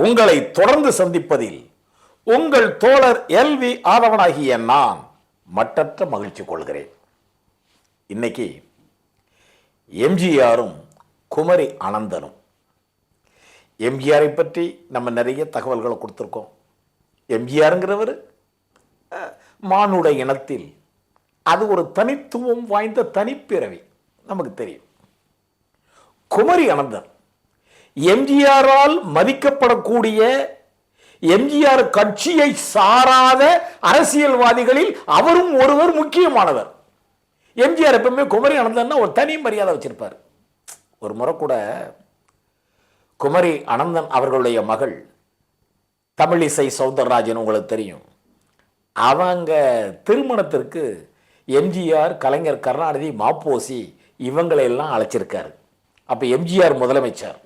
உங்களை தொடர்ந்து சந்திப்பதில் உங்கள் தோழர் எல்வி ஆதவனாகிய நான் மட்டற்ற மகிழ்ச்சி கொள்கிறேன். இன்னைக்கு எம்ஜிஆரும் குமரி அனந்தனும் எம்ஜிஆரை பற்றி நம்ம நிறைய தகவல்களை கொடுத்துருக்கோம். எம்ஜிஆருங்கிறவர் மானுட இனத்தில் அது ஒரு தனித்துவம் வாய்ந்த தனிப்பிறவி நமக்கு தெரியும். குமரி அனந்தன் எம்ஜிஆரால் மதிக்கப்படக்கூடிய எம்ஜிஆர் கட்சியை சாராத அரசியல்வாதிகளில் அவரும் ஒருவர் முக்கியமானவர். எம்ஜிஆர் எப்பவுமே குமரி அனந்தன்னா ஒரு தனி மரியாதை வச்சிருப்பார். ஒரு முறை கூட குமரி அனந்தன் அவர்களுடைய மகள் தமிழிசை சௌந்தரராஜன் உங்களுக்கு தெரியும். அவங்க திருமணத்திற்கு எம்ஜிஆர் கலைஞர் கருணாநிதி மாப்போசி இவங்களையெல்லாம் அழைச்சிருக்காரு. அப்போ எம்ஜிஆர் முதலமைச்சர்.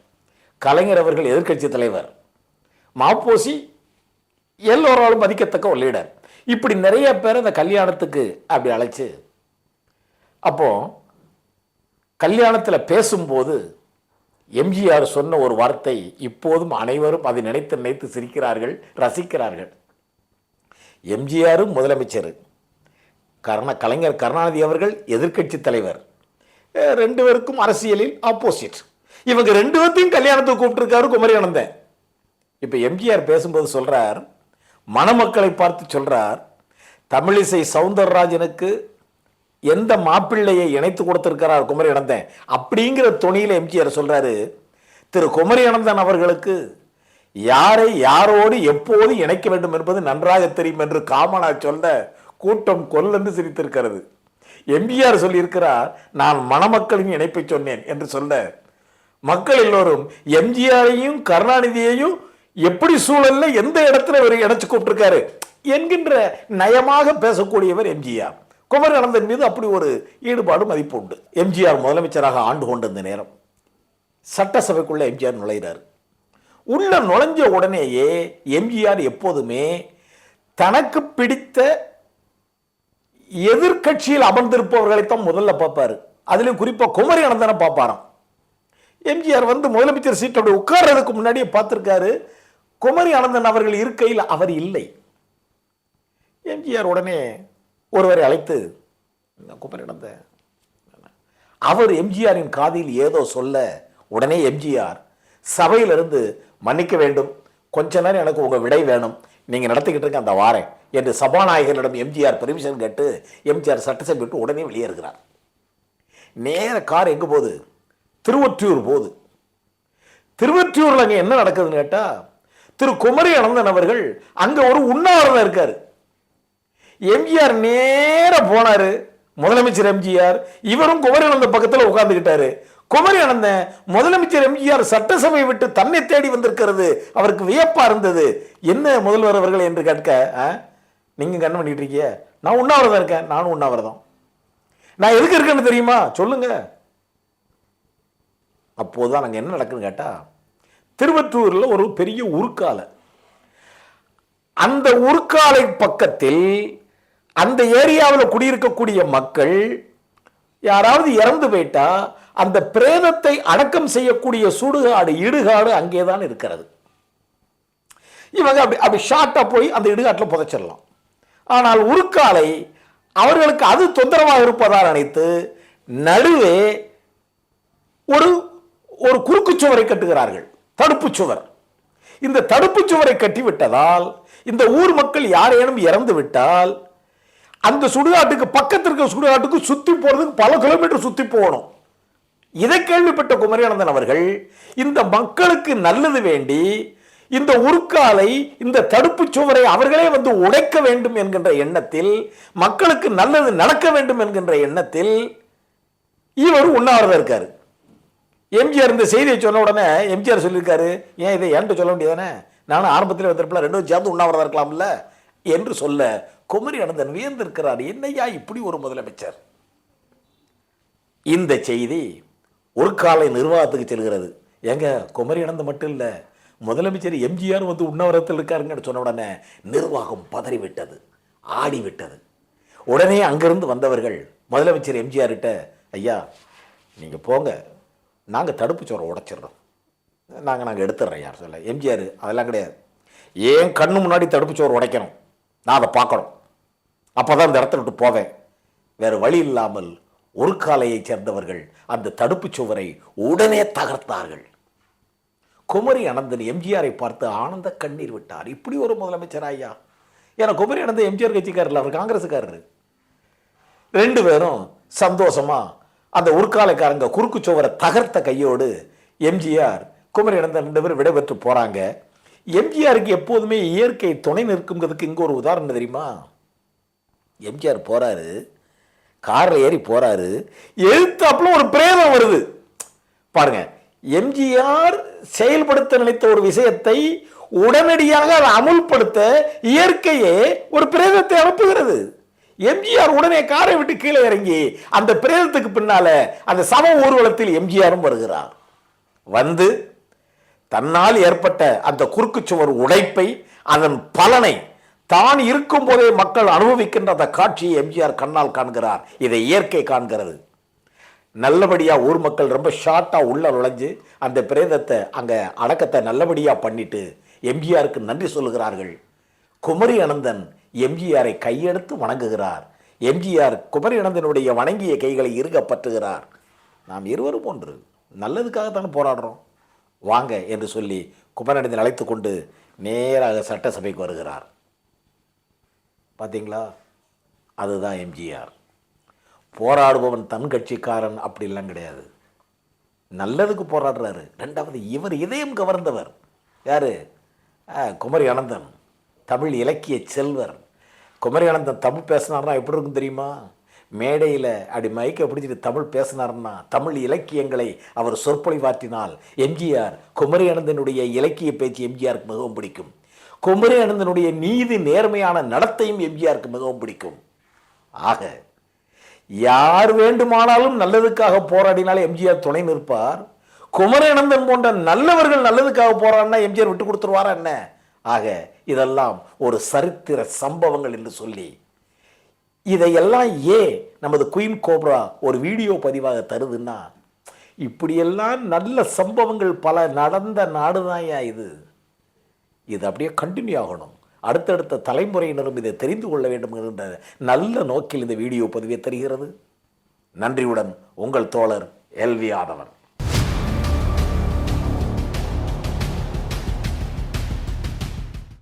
கலைஞர் அவர்கள் எதிர்க்கட்சி தலைவர். மாப்போசி எல்லோராலும் மதிக்கத்தக்க ஒரு லீடர் இப்படி நிறைய பேர் அந்த கல்யாணத்துக்கு அப்படி அழைச்சு அப்போ கல்யாணத்தில் பேசும்போது எம்ஜிஆர் சொன்ன ஒரு வார்த்தை இப்போதும் அனைவரும் அதை நினைத்து நினைத்து சிரிக்கிறார்கள் ரசிக்கிறார்கள். எம்ஜிஆரும் முதலமைச்சர் கருண கலைஞர் கருணாநிதி அவர்கள் எதிர்க்கட்சி தலைவர். ரெண்டு பேருக்கும் அரசியலில் ஆப்போசிட் இவங்க ரெண்டு பேர்த்தையும் கல்யாணத்துக்கு கூப்பிட்டுருக்காரு குமரி அனந்தன் இப்போ எம்ஜிஆர் பேசும்போது சொல்கிறார் மணமக்களை பார்த்து சொல்கிறார் தமிழிசை சவுந்தரராஜனுக்கு எந்த மாப்பிள்ளையை இணைத்து கொடுத்துருக்கிறார் குமரி அனந்தன் அப்படிங்கிற துணியில் எம்ஜிஆர் சொல்கிறாரு திரு குமரி அனந்தன் அவர்களுக்கு யாரை யாரோடு எப்போது இணைக்க வேண்டும் என்பது நன்றாக தெரியும் என்று காமனா சொல்ல கூட்டம் கொல்லென்று சிரித்திருக்கிறது. எம்ஜிஆர் சொல்லியிருக்கிறார் நான் மணமக்களின் இணைப்பை சொன்னேன் என்று சொல்ல மக்கள் எல்லோரும் எம்ஜிஆரையும் கருணாநிதியையும் எப்படி சூழல்ல எந்த இடத்துல இவர் இணைச்சு கூப்பிட்டுருக்காரு? என்கின்ற நயமாக பேசக்கூடியவர் எம்ஜிஆர். குமரி அனந்தன் மீது அப்படி ஒரு ஈடுபாடு மதிப்பு உண்டு. எம்ஜிஆர் முதலமைச்சராக ஆண்டு கொண்டிருந்த இந்த நேரம் சட்டசபைக்குள்ள எம்ஜிஆர் நுழைகிறார் உள்ள நுழைஞ்ச உடனேயே எம்ஜிஆர் எப்போதுமே தனக்கு பிடித்த எதிர்க்கட்சியில் அமர்ந்திருப்பவர்களைத்தான் முதல்ல பார்ப்பாரு. அதுலேயும் குறிப்பாக குமரி அனந்தனை பார்ப்பாராம். எம்ஜிஆர் வந்து முதலமைச்சர் சீட்டோட அப்படி உட்கார்றதுக்கு முன்னாடியே பார்த்துருக்காரு. குமரி அனந்தன் அவர்கள் இருக்கையில் அவர் இல்லை. எம்ஜிஆர் உடனே ஒருவரை அழைத்து குமரி அனந்தன் அவர் எம்ஜிஆரின் காதில் ஏதோ சொல்ல உடனே எம்ஜிஆர் சபையிலிருந்து மன்னிக்க வேண்டும். கொஞ்ச நேரம் எனக்கு உங்கள் விடை வேணும். நீங்கள் நடத்திக்கிட்டு இருக்க அந்த வாரேன் என்று சபாநாயகரிடம் எம்ஜிஆர் பெர்மிஷன் கேட்டு எம்ஜிஆர் சட்டசபை விட்டு உடனே வெளியேறுகிறார். நேர கார் எங்கே போகுது? திருவொற்றியூர் போது திருவொற்றியூரில் அங்கே என்ன நடக்குதுன்னு கேட்டால் திரு குமரி அனந்தன் அவர்கள் அங்கே ஒரு உண்ணாவிரதம் இருக்கார். எம்ஜிஆர் நேராக போனார். முதலமைச்சர் எம்ஜிஆர் இவரும் குமரி அனந்த பக்கத்தில் உட்கார்ந்துகிட்டாரு. குமரி அனந்தன் முதலமைச்சர் எம்ஜிஆர் சட்டசபை விட்டு தன்னை தேடி வந்திருக்கிறது. அவருக்கு வியப்பாக இருந்தது. என்ன முதல்வர் அவர்கள் என்று கேட்க "ஆ, கண்ணு பண்ணிட்டு இருக்கீங்க. நான் உண்ணாவிரதம் இருக்கேன். நானும் உண்ணாவிரதம். நான் எதுக்கு இருக்கேன்னு தெரியுமா? சொல்லுங்கள் அப்போது தான் நாங்கள் என்ன நடக்குதுன்னு கேட்டால் திருவற்றூரில் ஒரு பெரிய உருக்காலை அந்த உருக்காலை பக்கத்தில் அந்த ஏரியாவில் குடியிருக்கக்கூடிய மக்கள் யாராவது இறந்து போயிட்டா அந்த பிரேதத்தை அடக்கம் செய்யக்கூடிய சுடுகாடு இடுகாடு அங்கேதான் இருக்கிறது. இவங்க அப்படி அப்படி ஷார்ட்டாக போய் அந்த இடுகாட்டில் புதைச்சிடலாம். ஆனால் உருக்காலை அவர்களுக்கு அது தொந்தரவாக இருப்பதால் நினைத்து நடுவே ஒரு ஒரு குறுக்கு சுவரை கட்டுகிறார்கள். தடுப்பு சுவர். இந்த தடுப்பு சுவரை கட்டிவிட்டதால் இந்த ஊர் மக்கள் யாரேனும் இறந்து விட்டால் அந்த சுடுகாட்டுக்கு பக்கத்தில் இருக்க சுடுகாட்டுக்கு சுற்றி போகிறதுக்கு பல கிலோமீட்டர் சுற்றி போகணும். இதை கேள்விப்பட்ட குமரியானந்தன் அவர்கள் இந்த மக்களுக்கு நல்லது வேண்டி இந்த உருக்காலை இந்த தடுப்பு சுவரை அவர்களே வந்து உடைக்க வேண்டும் என்கின்ற எண்ணத்தில் மக்களுக்கு நல்லது நடக்க வேண்டும் என்கின்ற எண்ணத்தில் இவர் உண்ணாவிரதம் இருக்காரு. எம்ஜிஆர் இந்த செய்தியை சொன்ன உடனே எம்ஜிஆர் சொல்லியிருக்காரு ஏன் இதை என்கிட்ட சொல்ல முடியாதானே நானும் ஆரம்பத்தில் வந்திருப்பில் ரெண்டும் சேர்ந்து உண்ணாவிரதம் இருக்கலாம்ல? என்று சொல்ல குமரி அனந்தன் வியந்திருக்கிறார் என்னையா இப்படி ஒரு முதலமைச்சர்? இந்த செய்தி ஒரு காலை நிர்வாகத்துக்கு செல்கிறது. ஏங்க குமரி அனந்தன் மட்டும் இல்லை முதலமைச்சர் எம்ஜிஆர் வந்து உண்ணாவிரதத்தில் இருக்காருங்கன்னு சொன்ன உடனே நிர்வாகம் பதறிவிட்டது ஆடிவிட்டது. உடனே அங்கிருந்து வந்தவர்கள் முதலமைச்சர் எம்ஜிஆர் கிட்ட ஐயா நீங்கள் போங்க நாங்கள் தடுப்பு சோறை உடைச்சிடுறோம். நாங்கள் நாங்கள் எடுத்துடுறோம் யார் சொல்ல? எம்ஜிஆர் அதெல்லாம் கிடையாது. ஏன் கண்ணு முன்னாடி தடுப்பு சோறு உடைக்கணும். நான் அதை பார்க்கணும். அப்போ தான் இந்த இடத்த விட்டு போவேன். வேறு வழி இல்லாமல் ஒரு காலையைச் சேர்ந்தவர்கள் அந்த தடுப்பு சுவரை உடனே தகர்த்தார்கள். குமரி அனந்தன் எம்ஜிஆரை பார்த்து ஆனந்த கண்ணீர் விட்டார். இப்படி ஒரு முதலமைச்சர் ஐயா. ஏன்னா குமரி அனந்தன் எம்ஜிஆர் கட்சிக்காரர் அவர் காங்கிரஸுக்காரர் ரெண்டு பேரும் சந்தோஷமாக அந்த உருக்காலைக்காரங்க குறுக்கு சுவரை தகர்த்த கையோடு எம்ஜிஆர் குமரி அனந்தன் ரெண்டு பேரும் விடைபெற்று போகிறாங்க எம்ஜிஆருக்கு எப்போதுமே இயற்கை துணை நிற்குங்கிறதுக்கு இங்கே ஒரு உதாரணம் தெரியுமா? எம்ஜிஆர் போகிறாரு காரில் ஏறி போகிறாரு எழுத்தாப்புல ஒரு பிரேதம் வருது. பாருங்க எம்ஜிஆர் செயல்படுத்த நினைத்த ஒரு விஷயத்தை உடனடியாக அதை அமுல்படுத்த இயற்கையே ஒரு பிரேதத்தை அனுப்புகிறது. எம்ஜிஆர் உடனே காரை விட்டு கீழே இறங்கி அந்த பிரேதத்துக்கு பின்னால அந்த சம ஊர்வலத்தில் எம்ஜிஆரும் வருகிறார். வந்து தன்னால் ஏற்பட்ட அந்த குறுக்கு சுவர் உடைப்பை அதன் பலனை தான் இருக்கும் போதே மக்கள் அனுபவிக்கின்ற அந்த காட்சியை எம்ஜிஆர் கண்ணால் காண்கிறார். இதை இயற்கை காண்கிறது. நல்லபடியாக ஊர் மக்கள் ரொம்ப ஷார்ட்டாக உள்ள நுழைஞ்சு அந்த பிரேதத்தை அங்கே அடக்கத்தை நல்லபடியாக பண்ணிட்டு எம்ஜிஆருக்கு நன்றி சொல்லுகிறார்கள். குமரி அனந்தன் எம்ஜிஆரை கையெடுத்து வணங்குகிறார். எம்ஜிஆர் குமரிநந்தனுடைய வணங்கிய கைகளை இறுக பற்றுகிறார் நாம் இருவரும் ஒன்று. நல்லதுக்காகத்தானே போராடுறோம். வாங்க என்று சொல்லி குமரநந்தன் அழைத்து கொண்டு நேராக சட்டசபைக்கு வருகிறார். பார்த்தீங்களா அதுதான் எம்ஜிஆர். போராடுபவன் தன் கட்சிக்காரன் அப்படிலாம் கிடையாது. நல்லதுக்கு போராடுறாரு. ரெண்டாவது இவர் இதயம் கவர்ந்தவர். யார்? ஆ, குமரி அனந்தன். தமிழ் இலக்கிய செல்வர். குமரிகானந்தன் தமிழ் பேசினார்னா எப்படி இருக்கும் தெரியுமா? மேடையில் அப்படி மைக்கை பிடிச்சிட்டு தமிழ் பேசினார்னா தமிழ் இலக்கியங்களை அவர் சொற்பொழிவாற்றினால் எம்ஜிஆர் குமரி அனந்தனுடைய இலக்கிய பேச்சு எம்ஜிஆருக்கு மிகவும் பிடிக்கும். குமரி அனந்தனுடைய நீதி நேர்மையான நடத்தையும் எம்ஜிஆருக்கு மிகவும் பிடிக்கும். ஆக யார் வேண்டுமானாலும் நல்லதுக்காக போராடினால் எம்ஜிஆர் துணை நிற்பார். குமரனந்தன் போன்ற நல்லவர்கள் நல்லதுக்காக போராடினா எம்ஜிஆர் விட்டு கொடுத்துருவாரா என்ன? ஆக இதெல்லாம் ஒரு சரித்திர சம்பவங்கள் என்று சொல்லி இதையெல்லாம் ஏன் நமது குயின் கோப்ரா ஒரு வீடியோ பதிவாக தருதுன்னா இப்படியெல்லாம் நல்ல சம்பவங்கள் பல நடந்த நாடுதாயா இது. இது அப்படியே கண்டினியூ ஆகணும். அடுத்தடுத்த தலைமுறையினரும் இதை தெரிந்து கொள்ள வேண்டும் என்ற நல்ல நோக்கில் இந்த வீடியோ பதிவை தருகிறது. நன்றியுடன் உங்கள் தோழர் எல்வி ஆதவன்.